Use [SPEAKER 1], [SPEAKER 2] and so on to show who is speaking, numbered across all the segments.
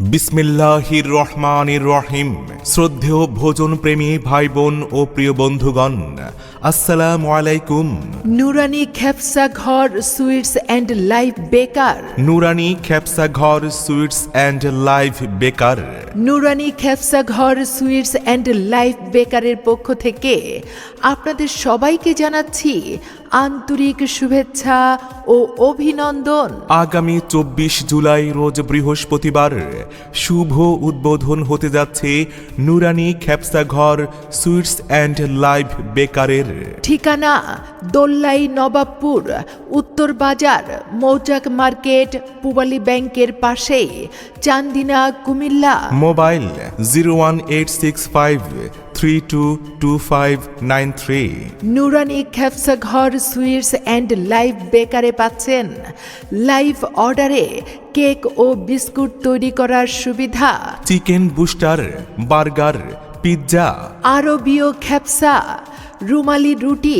[SPEAKER 1] বিসমিল্লাহির রহমানির রহিম। শ্রদ্ধেয় ভোজন প্রেমী ভাই বোন ও প্রিয় বন্ধুগণ আসসালামু আলাইকুম।
[SPEAKER 2] নুরানি Khapsa Ghar sweets and life বেকার।
[SPEAKER 1] নুরানি Khapsa Ghar sweets and live বেকার।
[SPEAKER 2] নুরানি Khapsa Ghar sweets and life বেকারের পক্ষ থেকে আপনাদের সবাইকে জানাচ্ছি আন্তরিক শুভেচ্ছা ও অভিনন্দন।
[SPEAKER 1] আগামী চব্বিশ জুলাই রোজ বৃহস্পতিবার শুভ উদ্বোধন হতে যাচ্ছে নুরানি Khapsa Ghar sweets and live বেকারের।
[SPEAKER 2] ঠিকানা দোল্লাই নবাবপুর উত্তর বাজার মৌচাক মার্কেট পুবালি ব্যাংকের পাশে Chandina Comilla.
[SPEAKER 1] Mobile zero one eight six five three two two five nine three
[SPEAKER 2] Nurani Khapsa Ghar sweets and live বেকারে পাচ্ছেন। লাইভ অর্ডারে কেক ও বিস্কুট তৈরি করার সুবিধা।
[SPEAKER 1] Chicken booster burger pizza.
[SPEAKER 2] আরবীয় খ্যাপসা rumali roti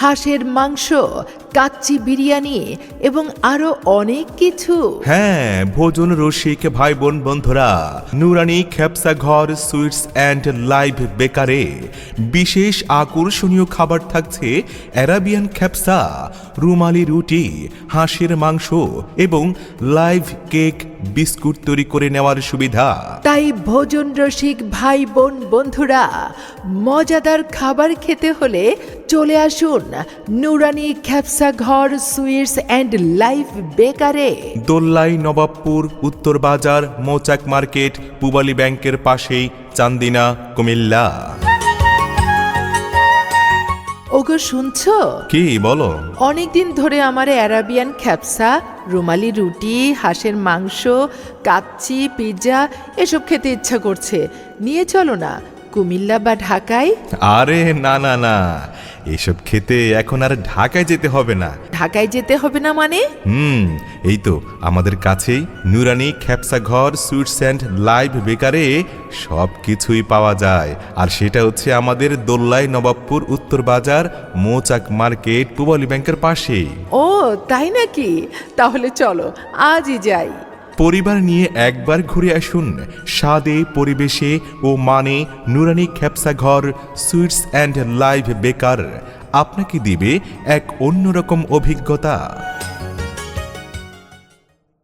[SPEAKER 2] হাঁসের মাংস কাচ্চি বিরিয়ানি এবং আরও অনেক কিছু।
[SPEAKER 1] হ্যাঁ ভোজন রসিক ভাই বোন বন্ধুরা নুরানি Khapsa Ghar sweets and live বেকারে। বিশেষ আকর্ষণীয় খাবার থাকছে অ্যারাবিয়ান খ্যাপসা রুমালি রুটি হাঁসের মাংস এবং লাইভ কেক বিস্কুট তৈরি করে নেওয়ার সুবিধা।
[SPEAKER 2] তাই ভোজন রসিক ভাই বোন বন্ধুরা মজাদার খাবার খেতে হলে চলে আসুন Nurani Khapsa Ghar sweets and life বেকারে।
[SPEAKER 1] Dollai Nawabpur উত্তর বাজার মৌচাক মার্কেট পুবালি ব্যাংকের পাশেই চান্দিনা কুমিল্লা।
[SPEAKER 2] ওগো শুনছো?
[SPEAKER 1] কি বলো।
[SPEAKER 2] অনেকদিন ধরে আমার অ্যারাবিয়ান খ্যাপসা রুমালি রুটি হাঁসের মাংস কাচ্চি পিৎজা এসব খেতে ইচ্ছা করছে। নিয়ে চলো না কুমিল্লা বা ঢাকায়?
[SPEAKER 1] আরে না না না। এসব খেতে এখন আর ঢাকায় যেতে হবে না।
[SPEAKER 2] ঢাকায় যেতে হবে না মানে?
[SPEAKER 1] হুম এই তো আমাদের কাছেই নুরানি Khapsa Ghar sweets and live বেকারে সব কিছুই পাওয়া যায়। আর সেটা হচ্ছে আমাদের দোল্লাই নবাবপুর উত্তর বাজার মৌচাক মার্কেট পুবালি ব্যাংকের পাশে
[SPEAKER 2] ও তাই নাকি? তাহলে চলো আজই যাই।
[SPEAKER 1] পরিবার নিয়ে একবার ঘুরে আসুন। স্বাদে, পরিবেশে ও মানে নুরানি Khapsa Ghar, sweets and live বেকার। আপনাকে দিবে এক অন্যরকম অভিজ্ঞতা।